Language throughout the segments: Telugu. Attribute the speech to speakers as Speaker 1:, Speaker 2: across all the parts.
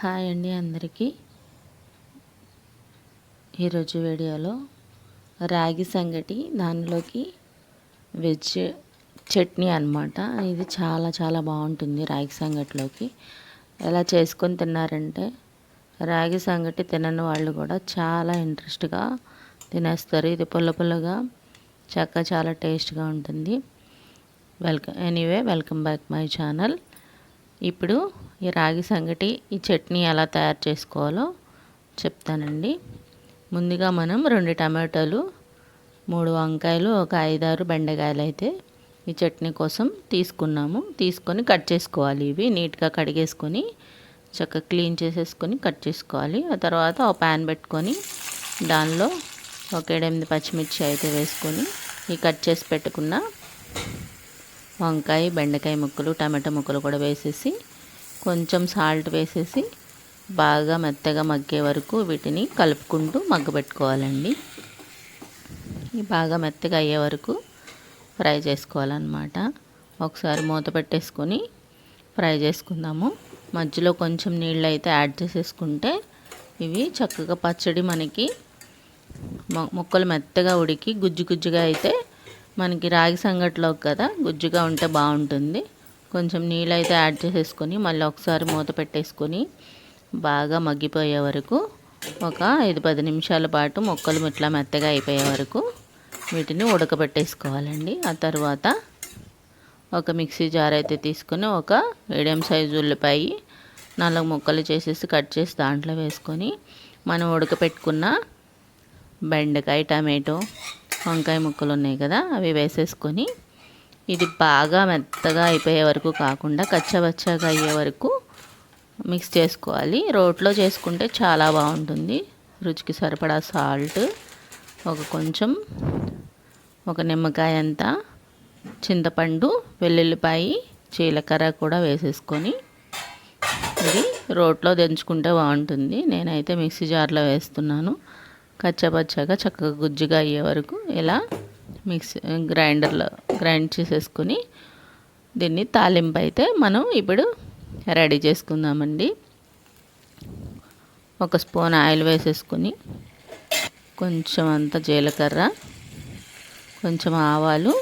Speaker 1: హాయ్ అండి అందరికీ. ఈరోజు వీడియోలో రాగి సంగటి దానిలోకి వెజ్ చట్నీ అనమాట ఇది చాలా చాలా బాగుంటుంది రాగి సంగటిలోకి. ఎలా చేసుకొని తిన్నారంటే రాగి సంగటి తినని వాళ్ళు కూడా చాలా ఇంట్రెస్ట్గా తినేస్తారు. ఇది పుల్ల పుల్లగా చక్క చాలా టేస్ట్గా ఉంటుంది. Welcome anyway welcome back my channel. ఇప్పుడు ఈ రాగి సంగటి ఈ చట్నీ ఎలా తయారు చేసుకోవాలో చెప్తానండి. ముందుగా మనం రెండు టమాటాలు మూడు వంకాయలు ఒక ఐదారు బెండకాయలు అయితే ఈ చట్నీ కోసం తీసుకున్నాము. తీసుకొని కట్ చేసుకోవాలి ఇవి. నీట్గా కడిగేసుకొని చక్కగా క్లీన్ చేసేసుకొని కట్ చేసుకోవాలి. ఆ తర్వాత ఒక ప్యాన్ పెట్టుకొని దానిలో ఒక ఎనిమిది పచ్చిమిర్చి అయితే వేసుకొని ఈ కట్ చేసి పెట్టుకున్న వంకాయ బెండకాయ ముక్కలు టమాటా ముక్కలు కూడా వేసేసి కొంచెం సాల్ట్ వేసేసి బాగా మెత్తగా మగ్గే వరకు వీటిని కలుపుకుంటూ మగ్గబెట్టుకోవాలండి బాగా మెత్తగా అయ్యే వరకు ఫ్రై చేసుకోవాలన్నమాట. ఒకసారి మూత పెట్టేసుకొని ఫ్రై చేసుకుందాము. మధ్యలో కొంచెం నీళ్ళు అయితే యాడ్ చేసేసుకుంటే ఇవి చక్కగా పచ్చడి మనకి ముక్కలు మెత్తగా ఉడికి గుజ్జు గుజ్జుగా అయితే మనకి రాగి సంగట్లోకి కదా గుజ్జుగా ఉంటే బాగుంటుంది. కొంచెం నీళ్ళు అయితే యాడ్ చేసేసుకొని మళ్ళీ ఒకసారి మూత పెట్టేసుకొని బాగా మగ్గిపోయే వరకు ఒక ఐదు పది నిమిషాల పాటు మొక్కలు ఇట్లా మెత్తగా అయిపోయే వరకు వీటిని ఉడకబెట్టేసుకోవాలండి. ఆ తర్వాత ఒక మిక్సీ జార్ అయితే తీసుకొని ఒక మీడియం సైజు ఉల్లిపాయ నాలుగు ముక్కలు చేసేసి కట్ చేసి దాంట్లో వేసుకొని మనం ఉడకపెట్టుకున్న బెండకాయ టమాటో వంకాయ ముక్కలు ఉన్నాయి కదా అవి వేసేసుకొని ఇది బాగా మెత్తగా అయిపోయే వరకు కాకుండా కచ్చబచ్చగా అయ్యే వరకు మిక్స్ చేసుకోవాలి. రోట్లో చేసుకుంటే చాలా బాగుంటుంది. రుచికి సరిపడా సాల్ట్ ఒక కొంచెం ఒక నిమ్మకాయ అంతా చింతపండు వెల్లుల్లిపాయ జీలకర్ర కూడా వేసేసుకొని ఇది రోట్లో దంచుకుంటే బాగుంటుంది. నేనైతే మిక్సీ జార్లో వేస్తున్నాను. కచ్చపచ్చగా చక్కగా గుజ్జుగా అయ్యే వరకు ఇలా మిక్సీ గ్రైండర్లో గ్రైండ్ చేసేసుకుని దీన్ని తాలింపు అయితే మనం ఇప్పుడు రెడీ చేసుకుందామండి. ఒక స్పూన్ ఆయిల్ వేసేసుకుని కొంచెం అంత జీలకర్ర కొంచెం ఆవాలు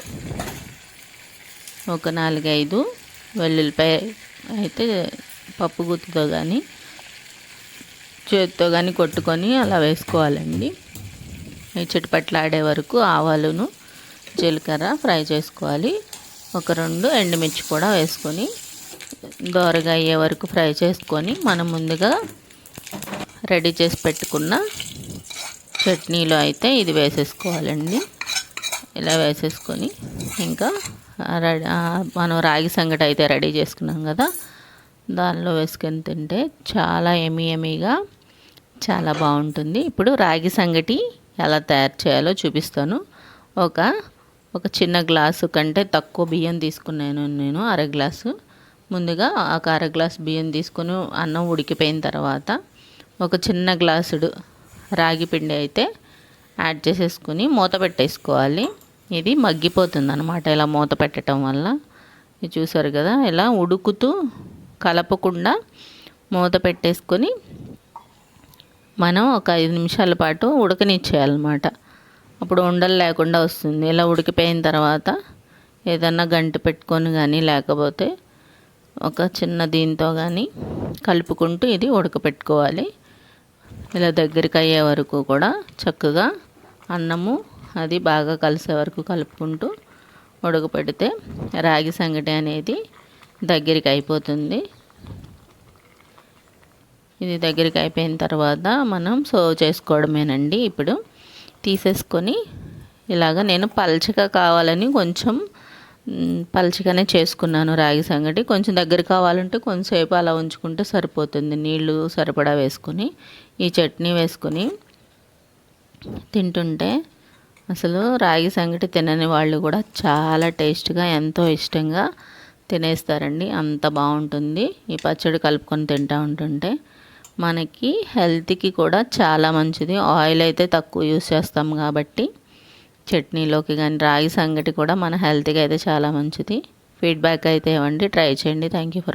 Speaker 1: ఒక నాలుగైదు వెల్లుల్లిపాయ అయితే పప్పు గుత్తుతో కానీ చేతితో కానీ కొట్టుకొని అలా వేసుకోవాలండి. ఆడే వరకు ఆవాలను జీలకర్ర ఫ్రై చేసుకోవాలి. ఒక రెండు ఎండుమిర్చి కూడా వేసుకొని దోరగా అయ్యే వరకు ఫ్రై చేసుకొని మనం ముందుగా రెడీ చేసి పెట్టుకున్న చట్నీలో అయితే ఇది వేసేసుకోవాలండి. ఇలా వేసేసుకొని ఇంకా మనం రాగి సంగటి అయితే రెడీ చేసుకున్నాం కదా. దానిలో వేసుకొని తింటే చాలా ఎమీ ఎమీగా చాలా బాగుంటుంది. ఇప్పుడు రాగి సంగటి ఎలా తయారు చేయాలో చూపిస్తాను. ఒక ఒక చిన్న గ్లాసు కంటే తక్కువ బియ్యం తీసుకున్నాను నేను అర గ్లాసు. ముందుగా ఒక అర గ్లాసు బియ్యం తీసుకుని అన్నం ఉడికిపోయిన తర్వాత ఒక చిన్న గ్లాసుడు రాగి పిండి అయితే యాడ్ చేసేసుకుని మూత పెట్టేసుకోవాలి. ఇది మగ్గిపోతుంది అనమాట ఇలా మూత పెట్టడం వల్ల. ఇది చూసారు కదా ఇలా ఉడుకుతూ కలపకుండా మూత పెట్టేసుకొని మనం ఒక ఐదు నిమిషాల పాటు ఉడకనిచ్చేయాలన్నమాట. అప్పుడు ఉండలు లేకుండా వస్తుంది. ఇలా ఉడికిపోయిన తర్వాత ఏదన్నా గంట పెట్టుకొని కానీ లేకపోతే ఒక చిన్న దీంతో కానీ కలుపుకుంటూ ఇది ఉడకపెట్టుకోవాలి. ఇలా దగ్గరికి అయ్యే వరకు కూడా చక్కగా అన్నము అది బాగా కలిసే వరకు కలుపుకుంటూ ఉడకపెడితే రాగి సంగటి అనేది దగ్గరికి అయిపోతుంది. ఇది దగ్గరికి అయిపోయిన తర్వాత మనం సర్వ్ చేసుకోవడమేనండి. ఇప్పుడు తీసేసుకొని ఇలాగ నేను పల్చగా కావాలని కొంచెం పల్చగానే చేసుకున్నాను రాగి సంగటి. కొంచెం దగ్గర కావాలంటే కొంచెంసేపు అలా ఉంచుకుంటే సరిపోతుంది. నీళ్ళు సరిపడా వేసుకొని ఈ చట్నీ వేసుకొని తింటుంటే అసలు రాగి సంగటి తినని వాళ్ళు కూడా చాలా టేస్ట్గా ఎంతో ఇష్టంగా తినేస్తారండి. అంత బాగుంటుంది. ఈ పచ్చడి కలుపుకొని తింటూ ఉంటుంటే మనకి హెల్త్కి కూడా చాలా మంచిది. ఆయిల్ అయితే తక్కువ యూస్ చేస్తాం కాబట్టి చట్నీలోకి కానీ రాగి సంగటి కూడా మన హెల్త్కి అయితే చాలా మంచిది. ఫీడ్బ్యాక్ అయితే ఇవ్వండి. ట్రై చేయండి. Thank you for